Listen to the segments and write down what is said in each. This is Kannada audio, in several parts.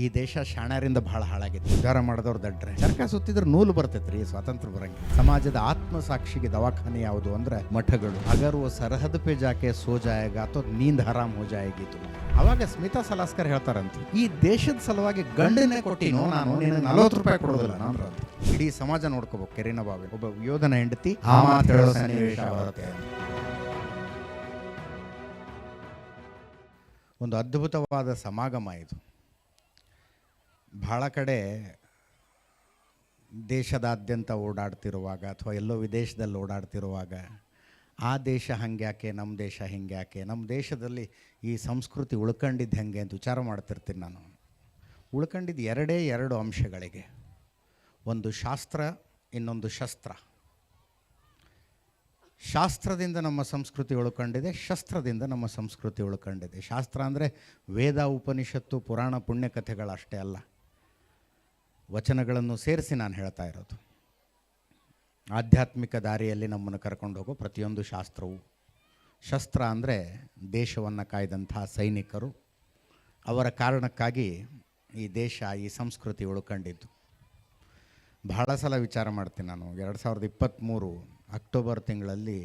ಈ ದೇಶ ಶಾಣರಿಂದ ಬಹಳ ಹಾಳಾಗಿತ್ತು ಉದ್ಧಾರ ಮಾಡಿದವ್ರು ದಡ್ರೆ. ಸರ್ಕಾರ ಸುತ್ತಿದ್ರೆ ನೂಲು ಬರ್ತೈತ್ರಿ, ಸ್ವಾತಂತ್ರ್ಯ ಬರಂಗಿ. ಸಮಾಜದ ಆತ್ಮ ಸಾಕ್ಷಿಗೆ ದವಾಖಾನೆ ಯಾವುದು ಅಂದ್ರೆ ಮಠಗಳು. ಅಗರ್ವ ಸರಹದ್ ಪೇ ಜಾಕೆ ಸೋಜಾಯಗ ಅಥವಾ ನೀಂದ್ ಹರಾಮ್ ಹೋ ಜಾಯಗಿತ್ತು ಅವಾಗ ಸ್ಮಿತಾ ಸಲಾಸ್ಕರ್ ಹೇಳ್ತಾರಂತ, ಈ ದೇಶದ ಸಲುವಾಗಿ ಗಂಡನೇ ಕೊಟ್ಟಿನೋ ನಾನು ನಲವತ್ತು ರೂಪಾಯಿ ಕೊಡೋದಿಲ್ಲ ನಾನು ಇಡೀ ಸಮಾಜ ನೋಡ್ಕೋಬೇಕು, ಕೆರಿನ ಬಾವಿ. ಒಬ್ಬ ಯೋಧನ ಹೆಂಡತಿ ಒಂದು ಅದ್ಭುತವಾದ ಸಮಾಗಮ ಇದು. ಬಹಳ ಕಡೆ ದೇಶದಾದ್ಯಂತ ಓಡಾಡ್ತಿರುವಾಗ ಅಥವಾ ಎಲ್ಲೋ ವಿದೇಶದಲ್ಲಿ ಓಡಾಡ್ತಿರುವಾಗ ಆ ದೇಶ ಹಂಗ್ಯಾಕೆ ನಮ್ಮ ದೇಶ ಹಿಂಗ್ಯಾಕೆ ನಮ್ಮ ದೇಶದಲ್ಲಿ ಈ ಸಂಸ್ಕೃತಿ ಉಳ್ಕೊಂಡಿದ್ದು ಹೆಂಗೆ ಅಂತ ವಿಚಾರ ಮಾಡ್ತಿರ್ತೀನಿ ನಾನು. ಉಳ್ಕೊಂಡಿದ್ದು ಎರಡೇ ಎರಡು ಅಂಶಗಳಿಗೆ. ಒಂದು ಶಾಸ್ತ್ರ, ಇನ್ನೊಂದು ಶಸ್ತ್ರ. ಶಾಸ್ತ್ರದಿಂದ ನಮ್ಮ ಸಂಸ್ಕೃತಿ ಉಳ್ಕೊಂಡಿದೆ, ಶಸ್ತ್ರದಿಂದ ನಮ್ಮ ಸಂಸ್ಕೃತಿ ಉಳ್ಕೊಂಡಿದೆ. ಶಾಸ್ತ್ರ ಅಂದರೆ ವೇದ, ಉಪನಿಷತ್ತು, ಪುರಾಣ, ಪುಣ್ಯಕಥೆಗಳಷ್ಟೇ ಅಲ್ಲ. ವಚನಗಳನ್ನು ಸೇರಿಸಿ ನಾನು ಹೇಳ್ತಾ ಇರೋದು. ಆಧ್ಯಾತ್ಮಿಕ ದಾರಿಯಲ್ಲಿ ನಮ್ಮನ್ನು ಕರ್ಕೊಂಡು ಹೋಗೋ ಪ್ರತಿಯೊಂದು ಶಾಸ್ತ್ರವು ಶಸ್ತ್ರ ಅಂದರೆ ದೇಶವನ್ನು ಕಾಯ್ದಂಥ ಸೈನಿಕರು. ಅವರ ಕಾರಣಕ್ಕಾಗಿ ಈ ದೇಶ, ಈ ಸಂಸ್ಕೃತಿ ಉಳ್ಕೊಂಡಿದ್ದು. ಬಹಳ ಸಲ ವಿಚಾರ ಮಾಡ್ತೀನಿ ನಾನು. ಎರಡು ಸಾವಿರದ ಇಪ್ಪತ್ತ್ಮೂರು ಅಕ್ಟೋಬರ್ ತಿಂಗಳಲ್ಲಿ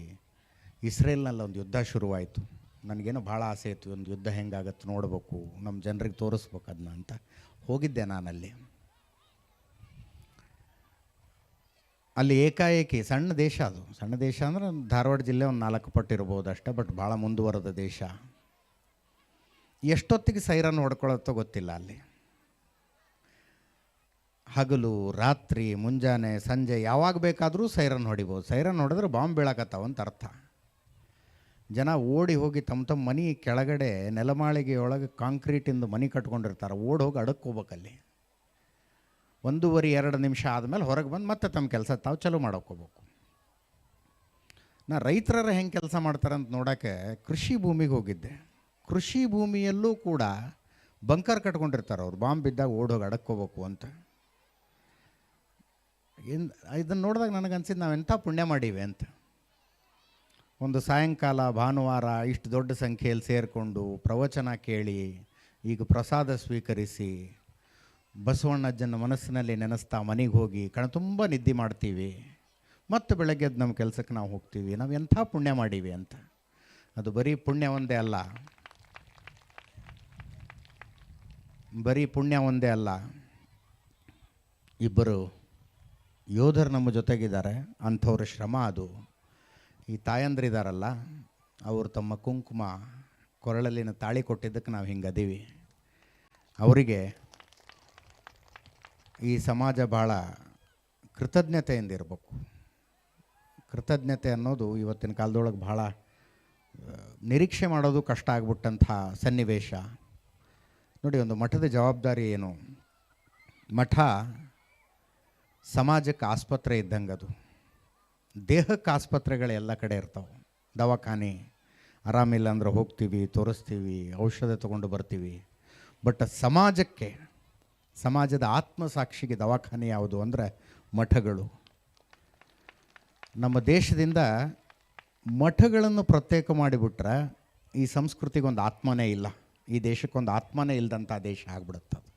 ಇಸ್ರೇಲ್ನಲ್ಲಿ ಒಂದು ಯುದ್ಧ ಶುರುವಾಯಿತು. ನನಗೇನು ಭಾಳ ಆಸೆ ಇತ್ತು, ಒಂದು ಯುದ್ಧ ಹೆಂಗಾಗತ್ತೆ ನೋಡಬೇಕು, ನಮ್ಮ ಜನರಿಗೆ ತೋರಿಸ್ಬೇಕು ಅದನ್ನ ಅಂತ. ಹೋಗಿದ್ದೆ ನಾನಲ್ಲಿ. ಅಲ್ಲಿ ಏಕಾಏಕಿ ಸಣ್ಣ ದೇಶ ಅದು. ಸಣ್ಣ ದೇಶ ಅಂದರೆ ಧಾರವಾಡ ಜಿಲ್ಲೆ ಒಂದು ನಾಲ್ಕು ಪಟ್ಟು ಇರ್ಬೋದು ಅಷ್ಟೇ ಬಟ್ ಭಾಳ ಮುಂದುವರೆದ ದೇಶ. ಎಷ್ಟೊತ್ತಿಗೆ ಸೈರನ್ ಹೊಡ್ಕೊಳತ್ತೋ ಗೊತ್ತಿಲ್ಲ ಅಲ್ಲಿ. ಹಗಲು, ರಾತ್ರಿ, ಮುಂಜಾನೆ, ಸಂಜೆ ಯಾವಾಗ ಬೇಕಾದರೂ ಸೈರನ್ ಹೊಡಿಬೋದು. ಸೈರನ್ ಹೊಡೆದ್ರೆ ಬಾಂಬ್ ಬೀಳಕತ್ತಾವ ಅಂತ ಅರ್ಥ. ಜನ ಓಡಿ ಹೋಗಿ ತಮ್ಮ ತಮ್ಮ ಮನೆ ಕೆಳಗಡೆ ನೆಲಮಾಳಿಗೆಯೊಳಗೆ ಕಾಂಕ್ರೀಟಿಂದು ಮನೆ ಕಟ್ಕೊಂಡಿರ್ತಾರೆ. ಓಡಿ ಹೋಗಿ ಅಡಕ್ಕೋಬೇಕಲ್ಲಿ ಒಂದೂವರೆ, ಎರಡು ನಿಮಿಷ ಆದಮೇಲೆ ಹೊರಗೆ ಬಂದು ಮತ್ತೆ ತಮ್ಮ ಕೆಲಸ, ತಾವು ಚಲೋ ಮಾಡ್ಕೋಬೇಕು. ನಾ ರೈತರ ಹೆಂಗೆ ಕೆಲಸ ಮಾಡ್ತಾರೆ ಅಂತ ನೋಡೋಕ್ಕೆ ಕೃಷಿ ಭೂಮಿಗೆ ಹೋಗಿದ್ದೆ. ಕೃಷಿ ಭೂಮಿಯಲ್ಲೂ ಕೂಡ ಬಂಕರ್ ಕಟ್ಕೊಂಡಿರ್ತಾರೆ ಅವ್ರು, ಬಾಂಬ್ ಬಿದ್ದಾಗ ಓಡೋಗಿ ಅಡಕ್ಕೋಬೇಕು ಅಂತ. ಇನ್ ಇದನ್ನು ನೋಡಿದಾಗ ನನಗನ್ಸಿದ್ದು ನಾವು ಎಂಥ ಪುಣ್ಯ ಮಾಡೀವಿ ಅಂತ. ಒಂದು ಸಾಯಂಕಾಲ, ಭಾನುವಾರ ಇಷ್ಟು ದೊಡ್ಡ ಸಂಖ್ಯೆಯಲ್ಲಿ ಸೇರಿಕೊಂಡು ಪ್ರವಚನ ಕೇಳಿ, ಈಗ ಪ್ರಸಾದ ಸ್ವೀಕರಿಸಿ ಬಸವಣ್ಣಜ್ಜನ ಮನಸ್ಸಿನಲ್ಲಿ ನೆನೆಸ್ತಾ ಮನೆಗೆ ಹೋಗಿ ಕಣ ತುಂಬ ನಿದ್ದೆ ಮಾಡ್ತೀವಿ. ಮತ್ತು ಬೆಳಗ್ಗೆ ಎದ್ದು ನಮ್ಮ ಕೆಲಸಕ್ಕೆ ನಾವು ಹೋಗ್ತೀವಿ. ನಾವು ಎಂಥ ಪುಣ್ಯ ಮಾಡೀವಿ ಅಂತ. ಅದು ಬರೀ ಪುಣ್ಯ ಒಂದೇ ಅಲ್ಲ. ಬರೀ ಪುಣ್ಯ ಒಂದೇ ಅಲ್ಲ. ಇಬ್ಬರು ಯೋಧರು ನಮ್ಮ ಜೊತೆಗಿದ್ದಾರೆ. ಅಂಥವ್ರ ಶ್ರಮ ಅದು. ಈ ತಾಯಂದ್ರಿದಾರಲ್ಲ, ಅವರು ತಮ್ಮ ಕುಂಕುಮ ಕೊರಳಲ್ಲಿನ ತಾಳಿ ಕೊಟ್ಟಿದ್ದಕ್ಕೆ ನಾವು ಹಿಂಗೆ ಅದೀವಿ. ಅವರಿಗೆ ಈ ಸಮಾಜ ಭಾಳ ಕೃತಜ್ಞತೆಯಿಂದ ಇರಬೇಕು. ಕೃತಜ್ಞತೆ ಅನ್ನೋದು ಇವತ್ತಿನ ಕಾಲದೊಳಗೆ ಭಾಳ ನಿರೀಕ್ಷೆ ಮಾಡೋದು ಕಷ್ಟ ಆಗ್ಬಿಟ್ಟಂಥ ಸನ್ನಿವೇಶ. ನೋಡಿ, ಒಂದು ಮಠದ ಜವಾಬ್ದಾರಿ ಏನು? ಮಠ ಸಮಾಜಕ್ಕೆ ಆಸ್ಪತ್ರೆ ಇದ್ದಂಗೆ ಅದು. ದೇಹಕ್ಕೆ ಆಸ್ಪತ್ರೆಗಳು ಎಲ್ಲ ಕಡೆ ಇರ್ತಾವೆ. ದವಾಖಾನೆ, ಆರಾಮಿಲ್ಲ ಅಂದ್ರೆ ಹೋಗ್ತೀವಿ, ತೋರಿಸ್ತೀವಿ, ಔಷಧ ತೊಗೊಂಡು ಬರ್ತೀವಿ. ಬಟ್ ಸಮಾಜಕ್ಕೆ ಸಮಾಜದ ಆತ್ಮಸಾಕ್ಷಿಗೆ ದವಾಖಾನೆ ಯಾವುದು ಅಂದರೆ ಮಠಗಳು. ನಮ್ಮ ದೇಶದಿಂದ ಮಠಗಳನ್ನು ಪ್ರತ್ಯೇಕ ಮಾಡಿಬಿಟ್ರೆ ಈ ಸಂಸ್ಕೃತಿಗೊಂದು ಆತ್ಮನೇ ಇಲ್ಲ. ಈ ದೇಶಕ್ಕೊಂದು ಆತ್ಮನೇ ಇಲ್ಲದಂಥ ದೇಶ ಆಗ್ಬಿಡುತ್ತೆ ಅದು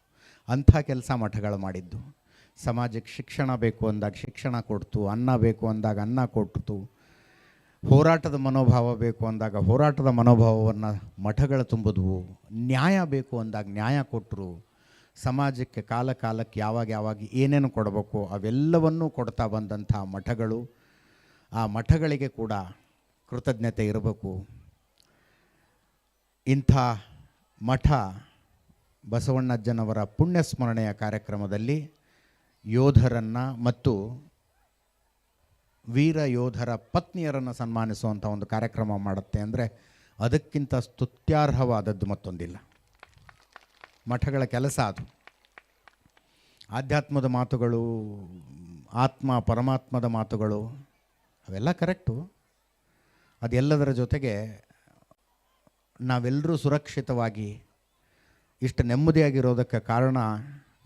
ಅಂಥ ಕೆಲಸ ಮಠಗಳು ಮಾಡಿದ್ದು. ಸಮಾಜಕ್ಕೆ ಶಿಕ್ಷಣ ಬೇಕು ಅಂದಾಗ ಶಿಕ್ಷಣ ಕೊಡ್ತು, ಅನ್ನ ಬೇಕು ಅಂದಾಗ ಅನ್ನ ಕೊಡ್ತು ಹೋರಾಟದ ಮನೋಭಾವ ಬೇಕು ಅಂದಾಗ ಹೋರಾಟದ ಮನೋಭಾವವನ್ನು ಮಠಗಳು ತುಂಬಿದ್ವು, ನ್ಯಾಯ ಬೇಕು ಅಂದಾಗ ನ್ಯಾಯ ಕೊಟ್ಟರು ಸಮಾಜಕ್ಕೆ ಕಾಲ ಕಾಲಕ್ಕೆ ಯಾವಾಗ ಯಾವಾಗ ಏನೇನು ಕೊಡಬೇಕು ಅವೆಲ್ಲವನ್ನೂ ಕೊಡ್ತಾ ಬಂದಂಥ ಮಠಗಳು, ಆ ಮಠಗಳಿಗೆ ಕೂಡ ಕೃತಜ್ಞತೆ ಇರಬೇಕು. ಇಂಥ ಮಠ ಬಸವಣ್ಣಜ್ಜನವರ ಪುಣ್ಯ ಸ್ಮರಣೆಯ ಕಾರ್ಯಕ್ರಮದಲ್ಲಿ ಯೋಧರನ್ನು ಮತ್ತು ವೀರ ಯೋಧರ ಪತ್ನಿಯರನ್ನು ಸನ್ಮಾನಿಸುವಂಥ ಒಂದು ಕಾರ್ಯಕ್ರಮ ಮಾಡುತ್ತೆ. ಅಂದರೆ ಅದಕ್ಕಿಂತ ಸ್ತುತ್ಯಾರ್ಹವಾದದ್ದು ಮತ್ತೊಂದಿಲ್ಲ. ಮಠಗಳ ಕೆಲಸ ಅದು. ಆಧ್ಯಾತ್ಮದ ಮಾತುಗಳು, ಆತ್ಮ, ಪರಮಾತ್ಮದ ಮಾತುಗಳು, ಅವೆಲ್ಲ ಕರೆಕ್ಟು. ಅದೆಲ್ಲದರ ಜೊತೆಗೆ ನಾವೆಲ್ಲರೂ ಸುರಕ್ಷಿತವಾಗಿ ಇಷ್ಟು ನೆಮ್ಮದಿಯಾಗಿರೋದಕ್ಕೆ ಕಾರಣ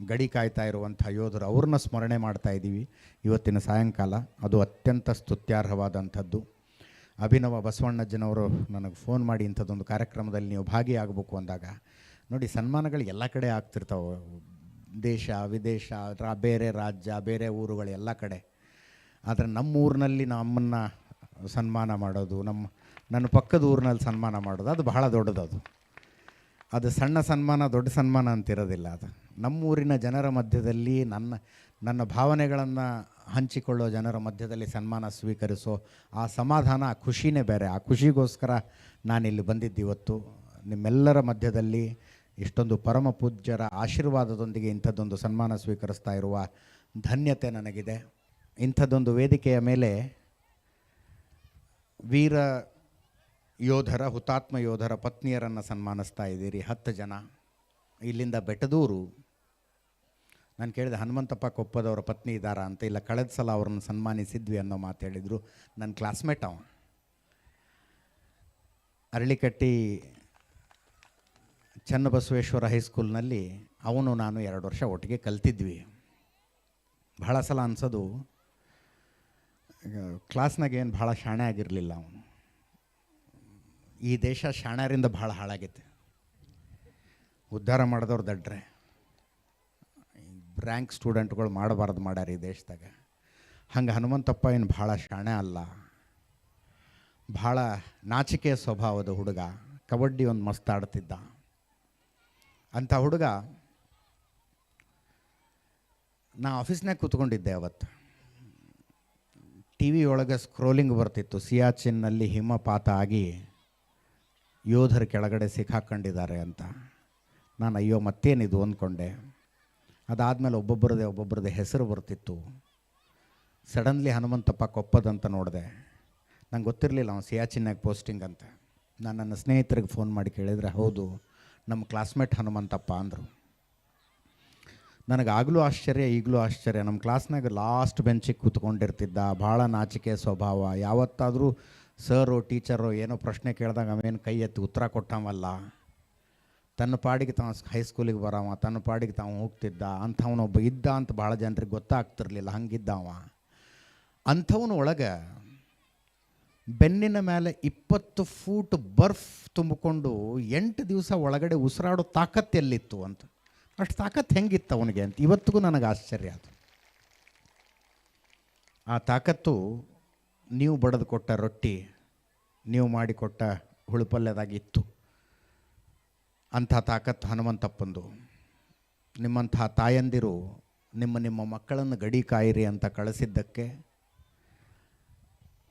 ಗಡಿ ಕಾಯ್ತಾ ಇರುವಂಥ ಯೋಧರು ಅವ್ರನ್ನ ಸ್ಮರಣೆ ಮಾಡ್ತಾ ಇದ್ದೀವಿ ಇವತ್ತಿನ ಸಾಯಂಕಾಲ. ಅದು ಅತ್ಯಂತ ಸ್ತುತ್ಯಾರ್ಹವಾದಂಥದ್ದು. ಅಭಿನವ ಬಸವಣ್ಣಜ್ಜನವರು ನನಗೆ ಫೋನ್ ಮಾಡಿ ಇಂಥದ್ದೊಂದು ಕಾರ್ಯಕ್ರಮದಲ್ಲಿ ನೀವು ಭಾಗಿಯಾಗಬೇಕು ಅಂದಾಗ ನೋಡಿ, ಸನ್ಮಾನಗಳು ಎಲ್ಲ ಕಡೆ ಆಗ್ತಿರ್ತಾವೆ. ದೇಶ, ವಿದೇಶ, ರಾ, ಬೇರೆ ರಾಜ್ಯ, ಬೇರೆ ಊರುಗಳು ಎಲ್ಲ ಕಡೆ. ಆದರೆ ನಮ್ಮ ಊರಿನಲ್ಲಿ ನಮ್ಮನ್ನು ಸನ್ಮಾನ ಮಾಡೋದು, ನಮ್ಮ, ನನ್ನ ಪಕ್ಕದ ಊರಿನಲ್ಲಿ ಸನ್ಮಾನ ಮಾಡೋದು, ಅದು ಬಹಳ ದೊಡ್ಡದು ಅದು ಅದು ಸಣ್ಣ ಸನ್ಮಾನ, ದೊಡ್ಡ ಸನ್ಮಾನ ಅಂತಿರೋದಿಲ್ಲ ಅದು. ನಮ್ಮೂರಿನ ಜನರ ಮಧ್ಯದಲ್ಲಿ ನನ್ನ ನನ್ನ ಭಾವನೆಗಳನ್ನು ಹಂಚಿಕೊಳ್ಳೋ ಜನರ ಮಧ್ಯದಲ್ಲಿ ಸನ್ಮಾನ ಸ್ವೀಕರಿಸೋ ಆ ಸಮಾಧಾನ, ಆ ಖುಷಿನೇ ಬೇರೆ. ಆ ಖುಷಿಗೋಸ್ಕರ ನಾನಿಲ್ಲಿ ಬಂದಿದ್ದು ಇವತ್ತು. ನಿಮ್ಮೆಲ್ಲರ ಮಧ್ಯದಲ್ಲಿ ಇಷ್ಟೊಂದು ಪರಮ ಪೂಜ್ಯರ ಆಶೀರ್ವಾದದೊಂದಿಗೆ ಇಂಥದ್ದೊಂದು ಸನ್ಮಾನ ಸ್ವೀಕರಿಸ್ತಾ ಇರುವ ಧನ್ಯತೆ ನನಗಿದೆ. ಇಂಥದ್ದೊಂದು ವೇದಿಕೆಯ ಮೇಲೆ ವೀರ ಯೋಧರ, ಹುತಾತ್ಮ ಯೋಧರ ಪತ್ನಿಯರನ್ನು ಸನ್ಮಾನಿಸ್ತಾ ಇದ್ದೀರಿ. ಹತ್ತು ಜನ ಇಲ್ಲಿಂದ ಬೆಟ್ಟದೂರು. ನಾನು ಕೇಳಿದೆ ಹನುಮಂತಪ್ಪ ಕೊಪ್ಪದವರ ಪತ್ನಿ ಇದ್ದಾರಾ ಅಂತ, ಇಲ್ಲ ಕಳೆದ ಸಲ ಅವ್ರನ್ನ ಸನ್ಮಾನಿಸಿದ್ವಿ ಅನ್ನೋ ಮಾತು ಹೇಳಿದರು. ನನ್ನ ಕ್ಲಾಸ್ಮೇಟ್ ಅವ ಅರಳಿಕಟ್ಟಿ ಚನ್ನಬಸವೇಶ್ವರ ಹೈಸ್ಕೂಲ್ನಲ್ಲಿ ಅವನು ನಾನು ಎರಡು ವರ್ಷ ಒಟ್ಟಿಗೆ ಕಲ್ತಿದ್ವಿ. ಬಹಳ ಸಲ ಅನ್ಸೋದು, ಕ್ಲಾಸ್ನಾಗ ಏನು ಭಾಳ ಶಾಣೆ ಆಗಿರಲಿಲ್ಲ ಅವನು. ಈ ದೇಶ ಶಾಣ್ಯರಿಂದ ಭಾಳ ಹಾಳಾಗೈತೆ. ಉದ್ಧಾರ ಮಾಡಿದವ್ರು ದಡ್ರೆ ರ್ಯಾಂಕ್ ಸ್ಟೂಡೆಂಟ್ಗಳು ಮಾಡಬಾರ್ದು ಮಾಡ್ಯಾರ ಈ ದೇಶದಾಗ. ಹಂಗೆ ಹನುಮಂತಪ್ಪ ಏನು ಭಾಳ ಶಾಣೆ ಅಲ್ಲ. ಭಾಳ ನಾಚಿಕೆಯ ಸ್ವಭಾವದ ಹುಡುಗ. ಕಬಡ್ಡಿ ಒಂದು ಮಸ್ತ್ ಆಡ್ತಿದ್ದ. ಅಂಥ ಹುಡುಗ ನಾ ಆಫೀಸ್ನಾಗ ಕೂತ್ಕೊಂಡಿದ್ದೆ ಅವತ್ತು ಟಿ ವಿ ಒಳಗೆ ಸ್ಕ್ರೋಲಿಂಗ್ ಬರ್ತಿತ್ತು. ಸಿಯಾಚಿನ್ನಲ್ಲಿ ಹಿಮಪಾತ ಆಗಿ ಯೋಧರ ಕೆಳಗಡೆ ಸಿಕ್ಕಾಕೊಂಡಿದ್ದಾರೆ ಅಂತ. ನಾನು ಅಯ್ಯೋ ಮತ್ತೇನಿದು ಅಂದ್ಕೊಂಡೆ. ಅದಾದಮೇಲೆ ಒಬ್ಬೊಬ್ಬರದೇ ಒಬ್ಬೊಬ್ಬರದೇ ಹೆಸರು ಬರ್ತಿತ್ತು. ಸಡನ್ಲಿ ಹನುಮಂತಪ್ಪ ಕೊಪ್ಪದಂತ ನೋಡಿದೆ. ನಂಗೆ ಗೊತ್ತಿರಲಿಲ್ಲ ಅವನು ಸಿಯಾಚಿನ್ನಾಗ ಪೋಸ್ಟಿಂಗ್ ಅಂತ. ನಾನು ನನ್ನ ಸ್ನೇಹಿತರಿಗೆ ಫೋನ್ ಮಾಡಿ ಕೇಳಿದರೆ, ಹೌದು ನಮ್ಮ ಕ್ಲಾಸ್ಮೇಟ್ ಹನುಮಂತಪ್ಪ ಅಂದರು. ನನಗೆ ಆಗಲೂ ಆಶ್ಚರ್ಯ, ಈಗಲೂ ಆಶ್ಚರ್ಯ. ನಮ್ಮ ಕ್ಲಾಸ್ನಾಗ ಲಾಸ್ಟ್ ಬೆಂಚಿಗೆ ಕೂತ್ಕೊಂಡಿರ್ತಿದ್ದ, ಭಾಳ ನಾಚಿಕೆ ಸ್ವಭಾವ. ಯಾವತ್ತಾದರೂ ಸರು ಟೀಚರು ಏನೋ ಪ್ರಶ್ನೆ ಕೇಳಿದಾಗ ಅವೇನು ಕೈ ಎತ್ತಿ ಉತ್ತರ ಕೊಟ್ಟವಲ್ಲ. ತನ್ನ ಪಾಡಿಗೆ ತಾವು ಹೈಸ್ಕೂಲಿಗೆ ಬರವ, ತನ್ನ ಪಾಡಿಗೆ ತಾವು ಹೋಗ್ತಿದ್ದ. ಅಂಥವನೊಬ್ಬ ಇದ್ದ ಅಂತ ಭಾಳ ಜನರಿಗೆ ಗೊತ್ತಾಗ್ತಿರ್ಲಿಲ್ಲ. ಹಂಗಿದ್ದ ಅವ ಅಂಥವನ ಒಳಗೆ ಬೆನ್ನಿನ ಮೇಲೆ ಇಪ್ಪತ್ತು ಫೂಟ್ ಬರ್ಫ್ ತುಂಬಿಕೊಂಡು ಎಂಟು ದಿವಸ ಒಳಗಡೆ ಉಸಿರಾಡೋ ತಾಕತ್ತು ಎಲ್ಲಿತ್ತು ಅಂತ. ಅಷ್ಟು ತಾಕತ್ತು ಹೆಂಗಿತ್ತು ಅವನಿಗೆ ಅಂತ. ಇವತ್ತಿಗೂ ನನಗೆ ಆಶ್ಚರ್ಯ ಅದು. ಆ ತಾಕತ್ತು ನೀವು ಬಡದು ಕೊಟ್ಟ ರೊಟ್ಟಿ, ನೀವು ಮಾಡಿಕೊಟ್ಟ ಹುಳುಪಲ್ಯದಾಗಿತ್ತು. ಅಂಥ ತಾಕತ್ತು ಹನುಮಂತಪ್ಪಂದು. ನಿಮ್ಮಂಥ ತಾಯಂದಿರು ನಿಮ್ಮ ನಿಮ್ಮ ಮಕ್ಕಳನ್ನು ಗಡಿ ಕಾಯಿರಿ ಅಂತ ಕಳಿಸಿದ್ದಕ್ಕೆ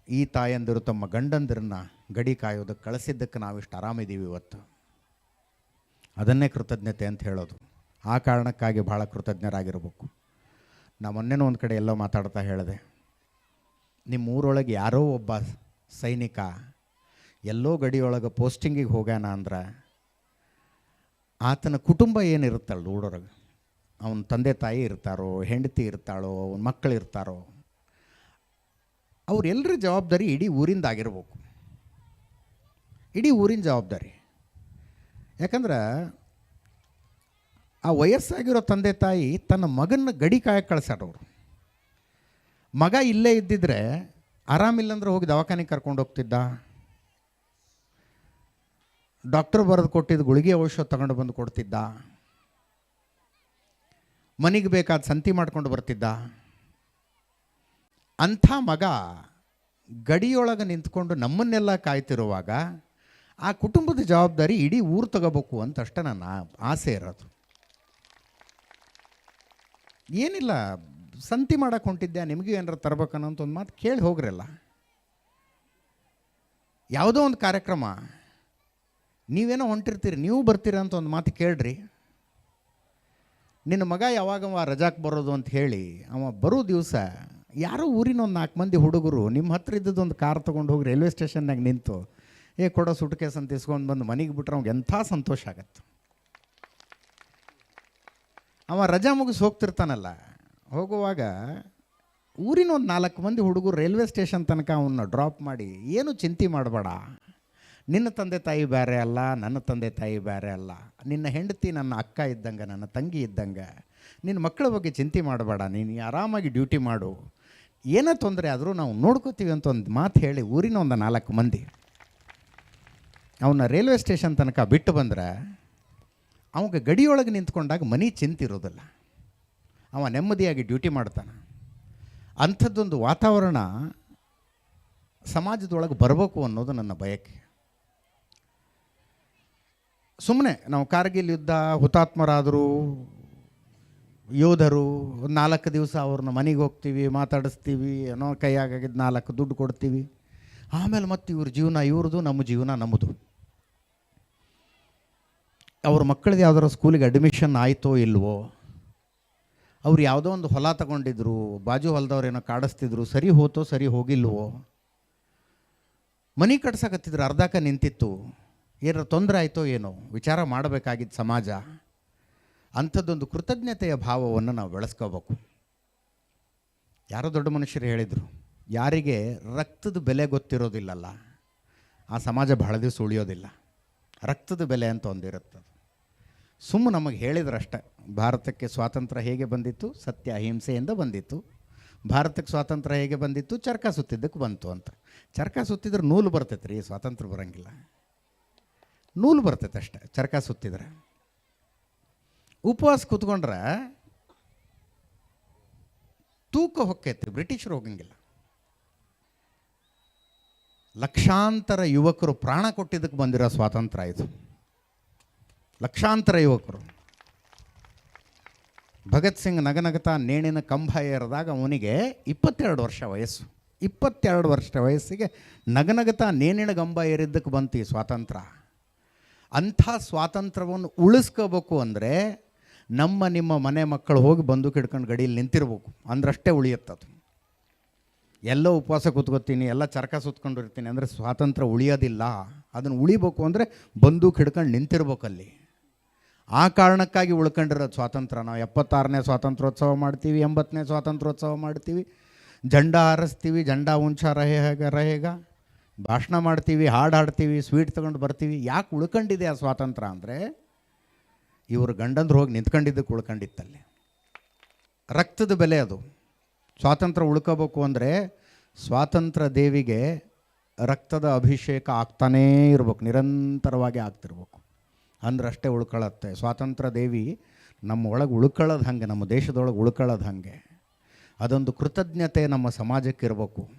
ಈ ತಾಯಂದಿರು ತಮ್ಮ ಗಂಡಂದಿರನ್ನ ಗಡಿ ಕಾಯೋದಕ್ಕೆ ಕಳಿಸಿದ್ದಕ್ಕೆ ನಾವಿಷ್ಟು ಆರಾಮಿದ್ದೀವಿ ಇವತ್ತು. ಅದನ್ನೇ ಕೃತಜ್ಞತೆ ಅಂತ ಹೇಳೋದು. ಆ ಕಾರಣಕ್ಕಾಗಿ ಭಾಳ ಕೃತಜ್ಞರಾಗಿರಬೇಕು. ನಾ ಮೊನ್ನೆನೂ ಒಂದು ಕಡೆ ಎಲ್ಲೋ ಮಾತಾಡ್ತಾ ಹೇಳಿದೆ. ನಿಮ್ಮ ಊರೊಳಗೆ ಯಾರೋ ಒಬ್ಬ ಸೈನಿಕ ಎಲ್ಲೋ ಗಡಿಯೊಳಗೆ ಪೋಸ್ಟಿಂಗಿಗೆ ಹೋಗ್ಯಾನ ಅಂದ್ರೆ ಆತನ ಕುಟುಂಬ ಏನಿರುತ್ತಲ್ಲ ಊರೊಳಗೆ ಅವನ ತಂದೆ ತಾಯಿ ಇರ್ತಾರೋ, ಹೆಂಡತಿ ಇರ್ತಾಳೋ, ಅವನ ಮಕ್ಕಳು ಇರ್ತಾರೋ ಅವ್ರೆಲ್ಲರ ಜವಾಬ್ದಾರಿ ಇಡೀ ಊರಿಂದ ಆಗಿರ್ಬೇಕು ಇಡೀ ಊರಿನ ಜವಾಬ್ದಾರಿ. ಯಾಕಂದ್ರೆ ಆ ವಯಸ್ಸಾಗಿರೋ ತಂದೆ ತಾಯಿ ತನ್ನ ಮಗನ ಗಡಿ ಕಾಯಕ್ಕೆ ಅವರು. ಮಗ ಇಲ್ಲೇ ಇದ್ದಿದ್ರೆ ಆರಾಮಿಲ್ಲಂದ್ರೆ ಹೋಗಿ ದವಾಖಾನೆಗೆ ಕರ್ಕೊಂಡು ಹೋಗ್ತಿದ್ದ. ಡಾಕ್ಟರ್ ಬರೆದು ಕೊಟ್ಟಿದ್ದು ಗುಳಿಗೆ ಔಷಧ ತಗೊಂಡು ಬಂದು ಕೊಡ್ತಿದ್ದ. ಮನೆಗೆ ಬೇಕಾದ ಸಂತಿ ಮಾಡ್ಕೊಂಡು ಬರ್ತಿದ್ದ. ಅಂಥ ಮಗ ಗಡಿಯೊಳಗೆ ನಿಂತ್ಕೊಂಡು ನಮ್ಮನ್ನೆಲ್ಲ ಕಾಯ್ತಿರುವಾಗ ಆ ಕುಟುಂಬದ ಜವಾಬ್ದಾರಿ ಇಡೀ ಊರು ತಗೋಬೇಕು ಅಂತ ಅಷ್ಟೇ ನನ್ನ ಆಸೆ ಇರೋದು. ಏನಿಲ್ಲ, ಸಂತಿ ಮಾಡಕ್ಕೆ ಹೊಂಟಿದ್ದೆ ನಿಮಗೂ ಏನಾರ ಅಂತ ಒಂದು ಮಾತು ಕೇಳಿ ಹೋಗ್ರಲ್ಲ. ಯಾವುದೋ ಒಂದು ಕಾರ್ಯಕ್ರಮ, ನೀವೇನೋ ಹೊಂಟಿರ್ತೀರಿ, ನೀವು ಬರ್ತೀರ ಅಂತ ಒಂದು ಮಾತು ಕೇಳ್ರಿ. ನಿನ್ನ ಮಗ ಯಾವಾಗ ರಜಾಕ್ಕೆ ರಜಾಕ್ ಬರೋದು ಅಂತ ಹೇಳಿ, ಅವ ಬರೋ ದಿವಸ ಯಾರೋ ಊರಿನ ಒಂದು ನಾಲ್ಕು ಮಂದಿ ಹುಡುಗರು ನಿಮ್ಮ ಹತ್ರ ಇದ್ದದ್ದು ಒಂದು ಕಾರ್ ತೊಗೊಂಡು ಹೋಗಿ ರೈಲ್ವೆ ಸ್ಟೇಷನ್ನಾಗ ನಿಂತು, ಏ, ಕೊಡೋ ಸುಟ್ಕೇಸ್ ಅಂತ ಇಸ್ಕೊಂಡು ಬಂದು ಮನೆಗೆ ಬಿಟ್ರೆ ಅವ್ನಿಗೆ ಎಂಥ ಸಂತೋಷ ಆಗತ್ತೆ. ಅವ ರಜಾ ಮುಗಿಸಿ ಹೋಗ್ತಿರ್ತಾನಲ್ಲ, ಹೋಗುವಾಗ ಊರಿನ ಒಂದು ನಾಲ್ಕು ಮಂದಿ ಹುಡುಗರು ರೈಲ್ವೆ ಸ್ಟೇಷನ್ ತನಕ ಅವನ್ನ ಡ್ರಾಪ್ ಮಾಡಿ, ಏನು ಚಿಂತೆ ಮಾಡಬೇಡ, ನಿನ್ನ ತಂದೆ ತಾಯಿ ಬೇರೆ ಅಲ್ಲ, ನನ್ನ ತಂದೆ ತಾಯಿ ಬೇರೆ ಅಲ್ಲ, ನಿನ್ನ ಹೆಂಡತಿ ನನ್ನ ಅಕ್ಕ ಇದ್ದಂಗೆ, ನನ್ನ ತಂಗಿ ಇದ್ದಂಗೆ, ನಿನ್ನ ಮಕ್ಕಳ ಬಗ್ಗೆ ಚಿಂತೆ ಮಾಡಬೇಡ, ನೀನು ಆರಾಮಾಗಿ ಡ್ಯೂಟಿ ಮಾಡು ಏನೇ ತೊಂದರೆ ಆದರೂ ನಾವು ನೋಡ್ಕೋತೀವಿ ಅಂತ ಒಂದು ಮಾತು ಹೇಳಿ ಊರಿನ ಒಂದು ನಾಲ್ಕು ಮಂದಿ. ಅವನ್ನ ರೈಲ್ವೆ ಸ್ಟೇಷನ್ ತನಕ ಬಿಟ್ಟು ಬಂದರೆ ಅವಾಗ ಗಡಿಯೊಳಗೆ ನಿಂತ್ಕೊಂಡಾಗ ಮನಿ ಚಿಂತಿರೋದಿಲ್ಲ ಅವ ನೆಮ್ಮದಿಯಾಗಿ ಡ್ಯೂಟಿ ಮಾಡ್ತಾನೆ. ಅಂಥದ್ದೊಂದು ವಾತಾವರಣ ಸಮಾಜದೊಳಗೆ ಬರಬೇಕು ಅನ್ನೋದು ನನ್ನ ಬಯಕೆ. ಸುಮ್ಮನೆ ನಾವು ಕಾರ್ಗಿಲ್ ಯುದ್ಧ ಹುತಾತ್ಮರಾದರು ಯೋಧರು, ನಾಲ್ಕು ದಿವಸ ಅವ್ರನ್ನ ಮನೆಗೆ ಹೋಗ್ತೀವಿ, ಮಾತಾಡಿಸ್ತೀವಿ, ಏನೋ ಕೈಯಾಗಿದ್ದು ನಾಲ್ಕು ದುಡ್ಡು ಕೊಡ್ತೀವಿ. ಆಮೇಲೆ ಮತ್ತೆ ಇವ್ರ ಜೀವನ, ಇವ್ರದ್ದು ನಮ್ಮ ಜೀವನ, ನಮ್ಮದು. ಅವ್ರ ಮಕ್ಕಳದ್ದು ಯಾವ್ದಾರ ಸ್ಕೂಲಿಗೆ ಅಡ್ಮಿಷನ್ ಆಯಿತೋ ಇಲ್ವೋ, ಅವ್ರು ಯಾವುದೋ ಒಂದು ಹೊಲ ತಗೊಂಡಿದ್ರು, ಬಾಜು ಹೊಲದವ್ರು ಏನೋ ಕಾಡಿಸ್ತಿದ್ರು, ಸರಿ ಹೋತೋ, ಸರಿ ಹೋಗಿಲ್ವೋ, ಮನೆ ಕಟ್ಸಕತ್ತಿದ್ರು ಅರ್ಧಕ್ಕೆ ನಿಂತಿತ್ತು. ಏನಾರ ತೊಂದರೆ ಆಯಿತೋ ಏನೋ, ವಿಚಾರ ಮಾಡಬೇಕಾಗಿತ್ತು ಸಮಾಜ. ಅಂಥದ್ದೊಂದು ಕೃತಜ್ಞತೆಯ ಭಾವವನ್ನು ನಾವು ಬೆಳೆಸ್ಕೋಬೇಕು. ಯಾರೋ ದೊಡ್ಡ ಮನುಷ್ಯರು ಹೇಳಿದರು, ಯಾರಿಗೆ ರಕ್ತದ ಬೆಲೆ ಗೊತ್ತಿರೋದಿಲ್ಲಲ್ಲ, ಆ ಸಮಾಜ ಬಹಳ ದಿವಸ ಉಳಿಯೋದಿಲ್ಲ. ರಕ್ತದ ಬೆಲೆ ಅಂತ ಒಂದಿರುತ್ತೆ ಸುಮ್ಮ ನಮಗೆ ಹೇಳಿದ್ರಷ್ಟೆ, ಭಾರತಕ್ಕೆ ಸ್ವಾತಂತ್ರ್ಯ ಹೇಗೆ ಬಂದಿತ್ತು? ಸತ್ಯ ಅಹಿಂಸೆಯಿಂದ ಬಂದಿತ್ತು. ಭಾರತಕ್ಕೆ ಸ್ವಾತಂತ್ರ್ಯ ಹೇಗೆ ಬಂದಿತ್ತು? ಚರ್ಕ ಸುತ್ತಿದ್ದಕ್ಕೆ ಬಂತು ಅಂತ. ಚರ್ಕ ಸುತ್ತಿದ್ರೆ ನೂಲು ಬರ್ತೈತೆ ರೀ, ಸ್ವಾತಂತ್ರ್ಯ ಬರೋಂಗಿಲ್ಲ. ನೂಲು ಬರ್ತೈತೆ ಅಷ್ಟೆ, ಚರ್ಕ ಸುತ್ತಿದ್ರೆ. ಉಪವಾಸ ಕೂತ್ಕೊಂಡ್ರೆ ತೂಕ ಹೊಕ್ಕೈತಿ, ಬ್ರಿಟಿಷರು ಹೋಗಂಗಿಲ್ಲ. ಲಕ್ಷಾಂತರ ಯುವಕರು ಪ್ರಾಣ ಕೊಟ್ಟಿದ್ದಕ್ಕೆ ಬಂದಿರೋ ಸ್ವಾತಂತ್ರ್ಯ ಇದು. ಲಕ್ಷಾಂತರ ಯುವಕರು. ಭಗತ್ ಸಿಂಗ್ ನಗನಗತ ನೇಣಿನ ಕಂಬ ಏರಿದಾಗ ಅವನಿಗೆ ಇಪ್ಪತ್ತೆರಡು ವರ್ಷ ವಯಸ್ಸು. ಇಪ್ಪತ್ತೆರಡು ವರ್ಷ ವಯಸ್ಸಿಗೆ ನಗನಗತ ನೇಣಿನ ಗಂಬ ಏರಿದ್ದಕ್ಕೆ ಬಂತು ಈ ಸ್ವಾತಂತ್ರ್ಯ. ಅಂಥ ಸ್ವಾತಂತ್ರ್ಯವನ್ನು ಉಳಿಸ್ಕೋಬೇಕು ಅಂದರೆ ನಮ್ಮ ನಿಮ್ಮ ಮನೆ ಮಕ್ಕಳು ಹೋಗಿ ಬಂದೂಕು ಹಿಡ್ಕೊಂಡು ಗಡಿಯಲ್ಲಿ ನಿಂತಿರ್ಬೇಕು. ಅಂದ್ರಷ್ಟೇ ಉಳಿಯುತ್ತದು ಎಲ್ಲ ಉಪವಾಸ ಕೂತ್ಕೋತೀನಿ, ಎಲ್ಲ ಚರಕ ಸುತ್ಕೊಂಡಿರ್ತೀನಿ ಅಂದರೆ ಸ್ವಾತಂತ್ರ್ಯ ಉಳಿಯೋದಿಲ್ಲ. ಅದನ್ನು ಉಳಿಬೇಕು ಅಂದರೆ ಬಂದೂಕು ಹಿಡ್ಕೊಂಡು ನಿಂತಿರ್ಬೇಕಲ್ಲಿ ಆ ಕಾರಣಕ್ಕಾಗಿ ಉಳ್ಕೊಂಡಿರೋದು ಸ್ವಾತಂತ್ರ್ಯ. ನಾವು ಎಪ್ಪತ್ತಾರನೇ ಸ್ವಾತಂತ್ರ್ಯೋತ್ಸವ ಮಾಡ್ತೀವಿ, ಎಂಬತ್ತನೇ ಸ್ವಾತಂತ್ರ್ಯೋತ್ಸವ ಮಾಡ್ತೀವಿ. ಜಂಡ ಹಾರಿಸ್ತೀವಿ, ಜಂಡ ಉಂಚ ರಹೇಗ ರಹೇಗ ಭಾಷಣ ಮಾಡ್ತೀವಿ, ಹಾಡು ಹಾಡ್ತೀವಿ, ಸ್ವೀಟ್ ತೊಗೊಂಡು ಬರ್ತೀವಿ. ಯಾಕೆ ಉಳ್ಕೊಂಡಿದೆ ಆ ಸ್ವಾತಂತ್ರ್ಯ ಅಂದರೆ ಇವರು ಗಂಡಂದ್ರು ಹೋಗಿ ನಿಂತ್ಕೊಂಡಿದ್ದಕ್ಕೆ ಉಳ್ಕೊಂಡಿತ್ತಲ್ಲಿ ರಕ್ತದ ಬೆಲೆ ಅದು. ಸ್ವಾತಂತ್ರ್ಯ ಉಳ್ಕೋಬೇಕು ಅಂದರೆ ಸ್ವಾತಂತ್ರ್ಯ ದೇವಿಗೆ ರಕ್ತದ ಅಭಿಷೇಕ ಆಗ್ತಾನೇ ಇರ್ಬೇಕು, ನಿರಂತರವಾಗಿ ಆಗ್ತಿರ್ಬೇಕು. ಅಂದ್ರೆ ಅಷ್ಟೇ ಉಳ್ಕೊಳ್ಳುತ್ತೆ. ಸ್ವಾತಂತ್ರ್ಯ ದೇವಿ ನಮ್ಮ ಒಳಗೆ ಉಳ್ಕೊಳ್ಳೋದು ಹಾಗೆ, ನಮ್ಮ ದೇಶದೊಳಗೆ ಉಳ್ಕೊಳ್ಳೋದು ಹಾಗೆ. ಅದೊಂದು ಕೃತಜ್ಞತೆ ನಮ್ಮ ಸಮಾಜಕ್ಕೆ ಇರಬೇಕು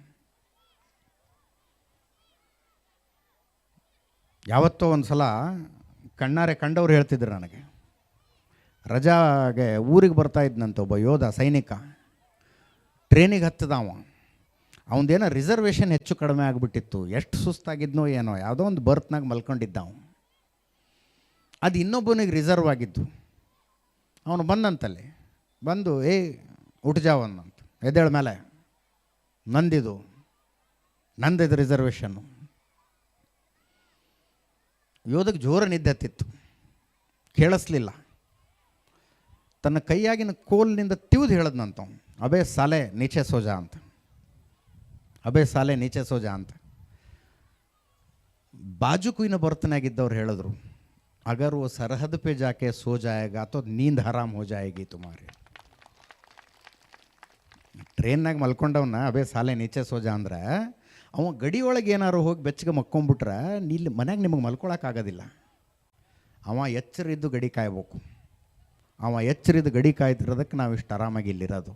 ಯಾವತ್ತೋ ಒಂದು ಸಲ ಕಣ್ಣಾರೆ ಕಂಡವ್ರು ಹೇಳ್ತಿದ್ರು ನನಗೆ. ರಜಾಗೆ ಊರಿಗೆ ಬರ್ತಾ ಇದ್ನಂತ ಒಬ್ಬ ಯೋಧ ಸೈನಿಕ. ಟ್ರೈನಿಗೆ ಹತ್ತದವ ಅವನದೇನೋ ರಿಸರ್ವೇಷನ್ ಹೆಚ್ಚು ಕಡಿಮೆ ಆಗಿಬಿಟ್ಟಿತ್ತು. ಎಷ್ಟು ಸುಸ್ತಾಗಿದ್ನೋ ಏನೋ ಯಾವುದೋ ಒಂದು ಬರ್ತ್ನಾಗ ಮಲ್ಕೊಂಡಿದ್ದ ಅವನು ಅದು ಇನ್ನೊಬ್ಬನಿಗೆ ರಿಸರ್ವ್ ಆಗಿದ್ದು. ಅವನು ಬಂದಂತಲ್ಲಿ, ಬಂದು, ಏ ಉಟ್ಜಾವನ್ನಂತ ಎದ್ದೇಳ ಮೇಲೆ. ನಂದಿದು. ನಂದಿದು ರಿಸರ್ವೇಷನ್ನು ಯೋಧಕ್ಕೆ ಜೋರ ನಿದ್ದೆ ಹತ್ತಿತ್ತು. ಕೇಳಿಸ್ಲಿಲ್ಲ. ತನ್ನ ಕೈಯಾಗಿನ ಕೋಲ್ನಿಂದ ತಿವಿದು ಹೇಳಿದ್ನಂತ ಅಬೇ ಸಾಲೆ, ನೀಚೆ ಸೋಜಾ ಅಂತ. ಅಬೇ ಸಾಲೆ, ನೀಚೆ ಸೋಜಾ ಅಂತ. ಬಾಜುಕುಯಿನ ಬರ್ತನಾಗಿದ್ದವ್ರು ಹೇಳಿದ್ರು, ಅಗರ್ ಓ ಸರಹದ್ ಪೇ ಜಾಕೆ ಸೋ ಜಾಯೇಗ ಅಥವಾ ನೀಂದ್ ಹರಾಮ್ ಹೋಜಾಯಗಿ ತುಮಾರಿ. ಟ್ರೈನ್ನಾಗ ಮಲ್ಕೊಂಡವನ್ನ ಅಬೇ ಸಾಲೆ, ನೀಚೆ ಸೋಜಾ ಅಂದ್ರೆ, ಅವ ಗಡಿ ಒಳಗೆ ಏನಾರು ಹೋಗಿ ಬೆಚ್ಚಗೆ ಮಕ್ಕೊಂಬಿಟ್ರೆ ನೀಲಿ ಮನ್ಯಾಗೆ ನಿಮಗೆ ಮಲ್ಕೊಳಕ್ಕಾಗೋದಿಲ್ಲ ಅವ ಎಚ್ಚರಿದ್ದು ಗಡಿ ಕಾಯ್ಬೇಕು. ಅವ ಎಚ್ಚರಿದ ಗಡಿ ಕಾಯ್ತಿರೋದಕ್ಕೆ ನಾವು ಇಷ್ಟು ಆರಾಮಾಗಿ ಇಲ್ಲಿರೋದು.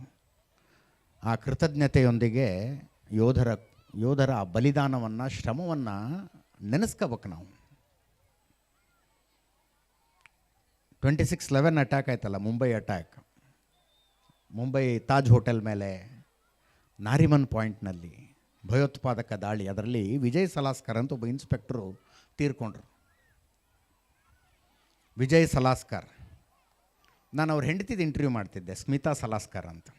ಆ ಕೃತಜ್ಞತೆಯೊಂದಿಗೆ ಯೋಧರ ಯೋಧರ ಆ ಬಲಿದಾನವನ್ನು, ಶ್ರಮವನ್ನು ನೆನೆಸ್ಕೋಬೇಕು ನಾವು. ಟ್ವೆಂಟಿ ಸಿಕ್ಸ್ ಲೆವೆನ್ ಅಟ್ಯಾಕ್ ಆಯ್ತಲ್ಲ, ಮುಂಬೈ ಅಟ್ಯಾಕ್ ಮುಂಬೈ ತಾಜ್ ಹೋಟೆಲ್ ಮೇಲೆ, ನಾರಿಮನ್ ಪಾಯಿಂಟ್ನಲ್ಲಿ ಭಯೋತ್ಪಾದಕ ದಾಳಿ. ಅದರಲ್ಲಿ ವಿಜಯ್ ಸಲಾಸ್ಕರ್ ಅಂತ ಒಬ್ಬ ಇನ್ಸ್ಪೆಕ್ಟ್ರು ತೀರ್ಕೊಂಡ್ರು. ವಿಜಯ್ ಸಲಾಸ್ಕರ್. ನಾನು ಅವ್ರ ಹೆಂಡತಿದ ಇಂಟರ್ವ್ಯೂ ಮಾಡ್ತಿದ್ದೆ, ಸ್ಮಿತಾ ಸಲಾಸ್ಕರ್ ಅಂತ.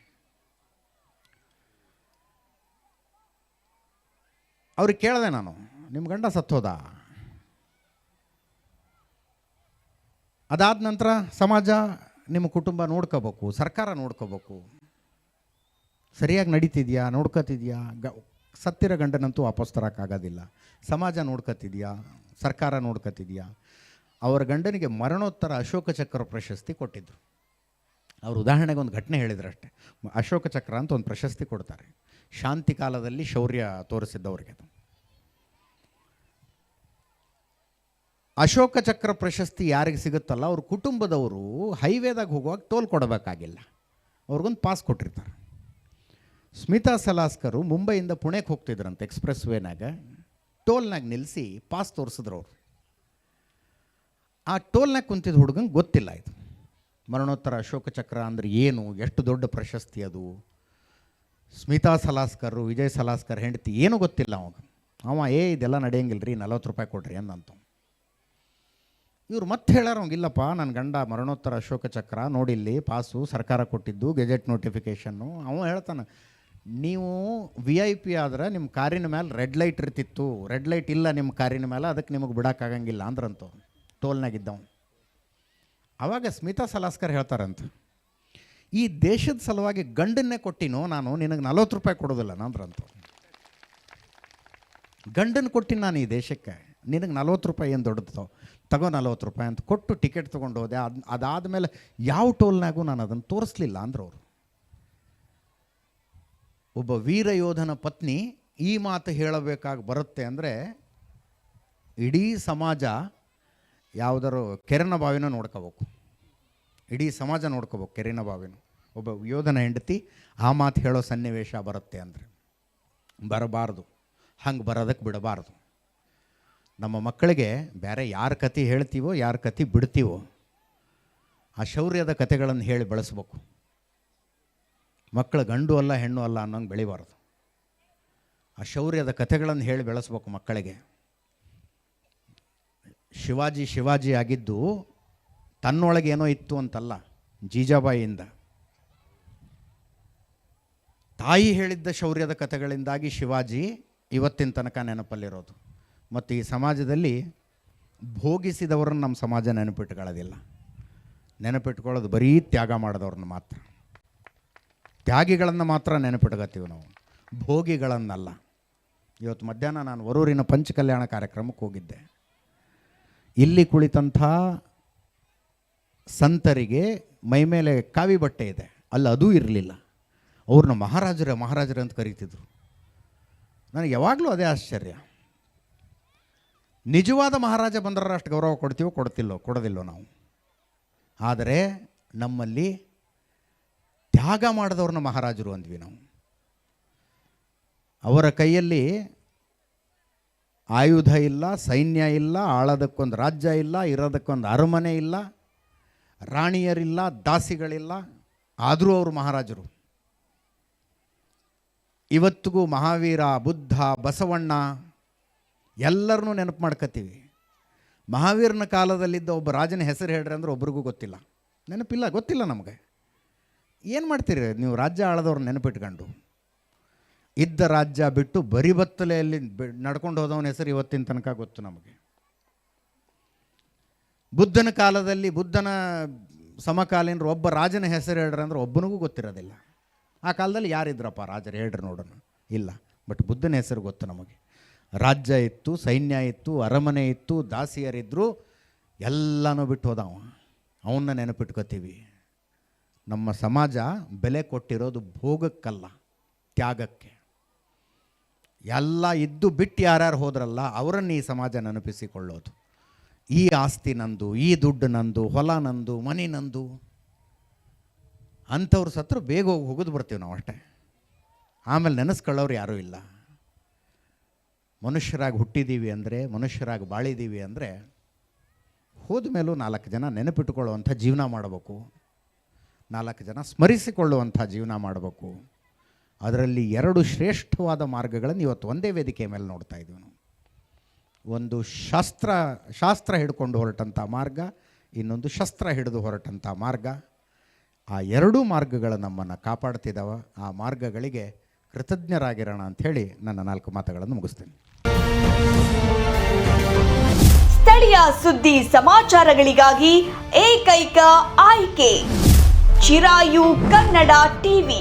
ಅವ್ರಿಗೆ ಕೇಳಿದೆ ನಾನು ನಿಮ್ಮ ಗಂಡ ಸತ್ತೋದ? ಅದಾದ ನಂತರ ಸಮಾಜ ನಿಮ್ಮ ಕುಟುಂಬ ನೋಡ್ಕೋಬೇಕು, ಸರ್ಕಾರ ನೋಡ್ಕೋಬೇಕು. ಸರಿಯಾಗಿ ನಡೀತಿದ್ಯಾ, ನೋಡ್ಕೋತಿದ್ಯಾ? ಗ, ಸತ್ತಿರೋ ಗಂಡನಂತೂ ವಾಪಸ್ ತರೋಕ್ಕಾಗೋದಿಲ್ಲ ಸಮಾಜ ನೋಡ್ಕೋತಿದ್ಯಾ? ಸರ್ಕಾರ ನೋಡ್ಕೋತಿದ್ಯಾ? ಅವರ ಗಂಡನಿಗೆ ಮರಣೋತ್ತರ ಅಶೋಕ ಚಕ್ರ ಪ್ರಶಸ್ತಿ ಕೊಟ್ಟಿದ್ದರು ಅವರು ಉದಾಹರಣೆಗೆ ಒಂದು ಘಟನೆ ಹೇಳಿದ್ರು ಅಷ್ಟೇ ಅಶೋಕ ಚಕ್ರ ಅಂತ ಒಂದು ಪ್ರಶಸ್ತಿ ಕೊಡ್ತಾರೆ. ಶಾಂತಿ ಕಾಲದಲ್ಲಿ ಶೌರ್ಯ ತೋರಿಸಿದ್ದವರಿಗೆ ಅಶೋಕ ಚಕ್ರ ಪ್ರಶಸ್ತಿ ಯಾರಿಗೆ ಸಿಗುತ್ತಲ್ಲ, ಅವ್ರ ಕುಟುಂಬದವರು ಹೈವೇದಾಗ ಹೋಗುವಾಗ ಟೋಲ್ ಕೊಡಬೇಕಾಗಿಲ್ಲ. ಅವ್ರಿಗೊಂದು ಪಾಸ್ ಕೊಟ್ಟಿರ್ತಾರೆ. ಸ್ಮಿತಾ ಸಲಾಸ್ಕರು ಮುಂಬೈಯಿಂದ ಪುಣೆಗೆ ಹೋಗ್ತಿದ್ರಂತೆ ಎಕ್ಸ್ಪ್ರೆಸ್ ವೇನಾಗ ಟೋಲ್ನಾಗ ನಿಲ್ಲಿಸಿ ಪಾಸ್ ತೋರಿಸಿದ್ರು ಅವರು. ಆ ಟೋಲ್ನಾಗ ಕುಂತಿದ್ದ ಹುಡುಗಂಗೆ ಗೊತ್ತಿಲ್ಲ ಇದು. ಮರಣೋತ್ತರ ಅಶೋಕ ಚಕ್ರ ಅಂದರೆ ಏನು? ಎಷ್ಟು ದೊಡ್ಡ ಪ್ರಶಸ್ತಿ ಅದು? ಸ್ಮಿತಾ ಸಲಾಸ್ಕರು, ವಿಜಯ್ ಸಲಾಸ್ಕರ್ ಹೆಂಡತಿ ಏನೂ ಗೊತ್ತಿಲ್ಲ ಅವಾಗ. ಅವ, ಏ, ಇದೆಲ್ಲ ನಡೆಯಂಗಿಲ್ಲ ರೀ ನಲ್ವತ್ತು ರೂಪಾಯಿ ಕೊಡ್ರಿ ಅಂದಂತ. ಇವ್ರು ಮತ್ತೆ ಅವಂಗೆ ಇಲ್ಲಪ್ಪ ನನ್ನ ಗಂಡ ಮರಣೋತ್ತರ ಅಶೋಕ ಚಕ್ರ ನೋಡಿಲ್ಲಿ, ಪಾಸು, ಸರ್ಕಾರ ಕೊಟ್ಟಿದ್ದು, ಗೆಜೆಟ್ ನೋಟಿಫಿಕೇಷನ್ನು. ಅವ ಹೇಳ್ತಾನೆ, ನೀವು ವಿ ಐ ಪಿ ಆದ್ರೆ ನಿಮ್ಮ ಕಾರಿನ ಮೇಲೆ ರೆಡ್ ಲೈಟ್ ಇರ್ತಿತ್ತು, ರೆಡ್ ಲೈಟ್ ಇಲ್ಲ ನಿಮ್ಮ ಕಾರಿನ ಮೇಲೆ ಅದಕ್ಕೆ ನಿಮಗೆ ಬಿಡೋಕ್ಕಾಗಂಗಿಲ್ಲ ಅಂದ್ರಂತ ಟೋಲ್ನಾಗಿದ್ದವ ಆವಾಗ ಸ್ಮಿತಾ ಸಲಾಸ್ಕರ್ ಹೇಳ್ತಾರಂತ, ಈ ದೇಶದ ಸಲುವಾಗಿ ಗಂಡನ್ನೇ ಕೊಟ್ಟಿನೋ ನಾನು ನಿನಗೆ ನಲ್ವತ್ತು ರೂಪಾಯಿ ಕೊಡೋದಿಲ್ಲ ನಂದ್ರಂತ. ಗಂಡನ್ ಕೊಟ್ಟಿನ ನಾನು ಈ ದೇಶಕ್ಕೆ, ನಿನಗೆ ನಲ್ವತ್ತು ರೂಪಾಯಿ ಏನು ದೊಡ್ಡದು ತಗೋ ನಲ್ವತ್ತು ರೂಪಾಯಿ ಅಂತ ಕೊಟ್ಟು ಟಿಕೆಟ್ ತೊಗೊಂಡು ಹೋದೆ. ಅದು, ಅದಾದಮೇಲೆ ಯಾವ ಟೋಲ್ನಾಗೂ ನಾನು ಅದನ್ನು ತೋರಿಸ್ಲಿಲ್ಲ ಅಂದ್ರೆ ಅವರು. ಒಬ್ಬ ವೀರ ಯೋಧನ ಪತ್ನಿ ಈ ಮಾತು ಹೇಳಬೇಕಾಗಿ ಬರುತ್ತೆ ಅಂದರೆ, ಇಡೀ ಸಮಾಜ ಯಾವುದಾರು ಕೆರೆನ ಬಾವಿನ ನೋಡ್ಕೋಬೇಕು. ಇಡೀ ಸಮಾಜ ನೋಡ್ಕೋಬೇಕು ಕೆರೆನ ಬಾವಿನ. ಒಬ್ಬ ಯೋಧನ ಹೆಂಡತಿ, ಆ ಮಾತು ಹೇಳೋ ಸನ್ನಿವೇಶ ಬರುತ್ತೆ ಅಂದರೆ. ಬರಬಾರ್ದು. ಹಂಗೆ ಬರೋದಕ್ಕೆ ಬಿಡಬಾರ್ದು. ನಮ್ಮ ಮಕ್ಕಳಿಗೆ ಬೇರೆ ಯಾರ ಕತೆ ಹೇಳ್ತೀವೋ, ಯಾರ ಕತೆ ಬಿಡ್ತೀವೋ, ಆ ಶೌರ್ಯದ ಕತೆಗಳನ್ನು ಹೇಳಿ ಬೆಳೆಸ್ಬೇಕು. ಮಕ್ಕಳು ಗಂಡು ಅಲ್ಲ, ಹೆಣ್ಣು ಅಲ್ಲ ಅನ್ನೋಂಗೆ ಬೆಳಿಬಾರ್ದು. ಆ ಶೌರ್ಯದ ಕಥೆಗಳನ್ನು ಹೇಳಿ ಬೆಳೆಸ್ಬೇಕು ಮಕ್ಕಳಿಗೆ. ಶಿವಾಜಿ ಶಿವಾಜಿ ಆಗಿದ್ದು ತನ್ನೊಳಗೆ ಏನೋ ಇತ್ತು ಅಂತಲ್ಲ ಜೀಜಾಬಾಯಿಯಿಂದ. ತಾಯಿ ಹೇಳಿದ್ದ ಶೌರ್ಯದ ಕಥೆಗಳಿಂದಾಗಿ ಶಿವಾಜಿ ಇವತ್ತಿನ ತನಕ ನೆನಪಲ್ಲಿರೋದು. ಮತ್ತು ಈ ಸಮಾಜದಲ್ಲಿ ಭೋಗಿಸಿದವರನ್ನು ನಮ್ಮ ಸಮಾಜ ನೆನಪಿಟ್ಕೊಳ್ಳೋದಿಲ್ಲ. ನೆನಪಿಟ್ಕೊಳ್ಳೋದು ಬರೀ ತ್ಯಾಗ ಮಾಡಿದವ್ರನ್ನ ಮಾತ್ರ. ತ್ಯಾಗಿಗಳನ್ನು ಮಾತ್ರ ನೆನಪಿಟ್ಕೋತೀವಿ ನಾವು. ಭೋಗಿಗಳನ್ನಲ್ಲ. ಇವತ್ತು ಮಧ್ಯಾಹ್ನ ನಾನು ವರೂರಿನ ಪಂಚಕಲ್ಯಾಣ ಕಾರ್ಯಕ್ರಮಕ್ಕೆ ಹೋಗಿದ್ದೆ. ಇಲ್ಲಿ ಕುಳಿತಂಥ ಸಂತರಿಗೆ ಮೈಮೇಲೆ ಕಾವಿ ಬಟ್ಟೆ ಇದೆ. ಅಲ್ಲಿ ಅದೂ ಇರಲಿಲ್ಲ. ಅವ್ರನ್ನ ಮಹಾರಾಜರೇ ಮಹಾರಾಜರೇ ಅಂತ ಕರೀತಿದ್ರು. ನನಗೆ ಯಾವಾಗಲೂ ಅದೇ ಆಶ್ಚರ್ಯ. ನಿಜವಾದ ಮಹಾರಾಜ ಬಂದ್ರೆ ಅಷ್ಟು ಗೌರವ ಕೊಡ್ತೀವೋ ಕೊಡ್ತಿಲ್ಲೋ, ಕೊಡೋದಿಲ್ಲೋ ನಾವು. ಆದರೆ ನಮ್ಮಲ್ಲಿ ತ್ಯಾಗ ಮಾಡಿದವ್ರನ್ನ ಮಹಾರಾಜರು ಅಂದ್ವಿ ನಾವು. ಅವರ ಕೈಯಲ್ಲಿ ಆಯುಧ ಇಲ್ಲ, ಸೈನ್ಯ ಇಲ್ಲ, ಆಳೋದಕ್ಕೊಂದು ರಾಜ್ಯ ಇಲ್ಲ, ಇರೋದಕ್ಕೊಂದು ಅರಮನೆ ಇಲ್ಲ, ರಾಣಿಯರಿಲ್ಲ, ದಾಸಿಗಳಿಲ್ಲ, ಆದರೂ ಅವರು ಮಹಾರಾಜರು. ಇವತ್ತಿಗೂ ಮಹಾವೀರ, ಬುದ್ಧ, ಬಸವಣ್ಣ ಎಲ್ಲರನ್ನೂ ನೆನಪು ಮಾಡ್ಕೋತೀವಿ ಮಹಾವೀರನ ಕಾಲದಲ್ಲಿದ್ದ ಒಬ್ಬ ರಾಜನ ಹೆಸರು ಹೇಳ್ರಿ ಅಂದ್ರೆ ಒಬ್ರಿಗೂ ಗೊತ್ತಿಲ್ಲ. ನೆನಪಿಲ್ಲ, ಗೊತ್ತಿಲ್ಲ ನಮಗೆ. ಏನು ಮಾಡ್ತೀರಿ ನೀವು ರಾಜ್ಯ ಆಳದವ್ರನ್ನ ನೆನಪಿಟ್ಕೊಂಡು? ಇದ್ದ ರಾಜ್ಯ ಬಿಟ್ಟು ಬರಿಬತ್ತಲೆಯಲ್ಲಿ ನಡ್ಕೊಂಡು ಹೋದವನ ಹೆಸರು ಇವತ್ತಿನ ತನಕ ಗೊತ್ತು ನಮಗೆ. ಬುದ್ಧನ ಕಾಲದಲ್ಲಿ ಬುದ್ಧನ ಸಮಕಾಲೀನರು ಒಬ್ಬ ರಾಜನ ಹೆಸರು ಹೇಳ್ರಿ ಅಂದ್ರೆ ಒಬ್ಬನಿಗೂ ಗೊತ್ತಿರೋದಿಲ್ಲ. ಆ ಕಾಲದಲ್ಲಿ ಯಾರಿದ್ರಪ್ಪ ರಾಜರು ಹೇಳ್ರಿ ನೋಡೋಣ. ಇಲ್ಲ, ಬಟ್ ಬುದ್ಧನ ಹೆಸರು ಗೊತ್ತು ನಮಗೆ. ರಾಜ್ಯ ಇತ್ತು, ಸೈನ್ಯ ಇತ್ತು, ಅರಮನೆ ಇತ್ತು ದಾಸಿಯರಿದ್ದರು ಎಲ್ಲನೂ ಬಿಟ್ಟು ಹೋದವ. ಅವನ್ನ ನೆನಪಿಟ್ಕೋತೀವಿ. ನಮ್ಮ ಸಮಾಜ ಬೆಲೆ ಕೊಟ್ಟಿರೋದು ಭೋಗಕ್ಕಲ್ಲ, ತ್ಯಾಗಕ್ಕೆ. ಎಲ್ಲ ಇದ್ದು ಬಿಟ್ಟು ಯಾರ್ಯಾರು ಹೋದ್ರಲ್ಲ, ಅವರನ್ನು ಈ ಸಮಾಜ ನೆನಪಿಸಿಕೊಳ್ಳೋದು. ಈ ಆಸ್ತಿ ನಂದು, ಈ ದುಡ್ಡು ನಂದು, ಹೊಲ ನಂದು, ಮನೆ ನಂದು. ಅಂಥವ್ರು ಸತ್ರು ಬೇಗ ಹೋಗಿ ಹೋಗೋದು ಬರ್ತೀವಿ ನಾವು ಅಷ್ಟೇ. ಆಮೇಲೆ ನೆನೆಸ್ಕೊಳ್ಳೋರು ಯಾರೂ ಇಲ್ಲ. ಮನುಷ್ಯರಾಗಿ ಹುಟ್ಟಿದ್ದೀವಿ ಅಂದರೆ, ಮನುಷ್ಯರಾಗಿ ಬಾಳಿದ್ದೀವಿ ಅಂದರೆ, ಹೋದ ಮೇಲೂ ನಾಲ್ಕು ಜನ ನೆನಪಿಟ್ಟುಕೊಳ್ಳುವಂಥ ಜೀವನ ಮಾಡಬೇಕು. ನಾಲ್ಕು ಜನ ಸ್ಮರಿಸಿಕೊಳ್ಳುವಂಥ ಜೀವನ ಮಾಡಬೇಕು. ಅದರಲ್ಲಿ ಎರಡು ಶ್ರೇಷ್ಠವಾದ ಮಾರ್ಗಗಳನ್ನು ಇವತ್ತು ಒಂದೇ ವೇದಿಕೆ ಮೇಲೆ ನೋಡ್ತಾ ಇದ್ದೀವಿ ನಾವು. ಒಂದು ಶಾಸ್ತ್ರ ಶಾಸ್ತ್ರ ಹಿಡ್ಕೊಂಡು ಹೊರಟಂಥ ಮಾರ್ಗ, ಇನ್ನೊಂದು ಶಸ್ತ್ರ ಹಿಡಿದು ಹೊರಟಂಥ ಮಾರ್ಗ. ಆ ಎರಡೂ ಮಾರ್ಗಗಳು ನಮ್ಮನ್ನು ಕಾಪಾಡ್ತಿದ್ದಾವೆ ಆ ಮಾರ್ಗಗಳಿಗೆ ಕೃತಜ್ಞರಾಗಿರೋಣ ಅಂಥೇಳಿ ನನ್ನ ನಾಲ್ಕು ಮಾತುಗಳನ್ನು ಮುಗಿಸ್ತೀನಿ. ಸ್ಥಳೀಯ ಸುದ್ದಿ ಸಮಾಚಾರಗಳಿಗಾಗಿ ಏಕೈಕ ಆಯ್ಕೆ, ಚಿರಾಯು ಕನ್ನಡ ಟಿವಿ.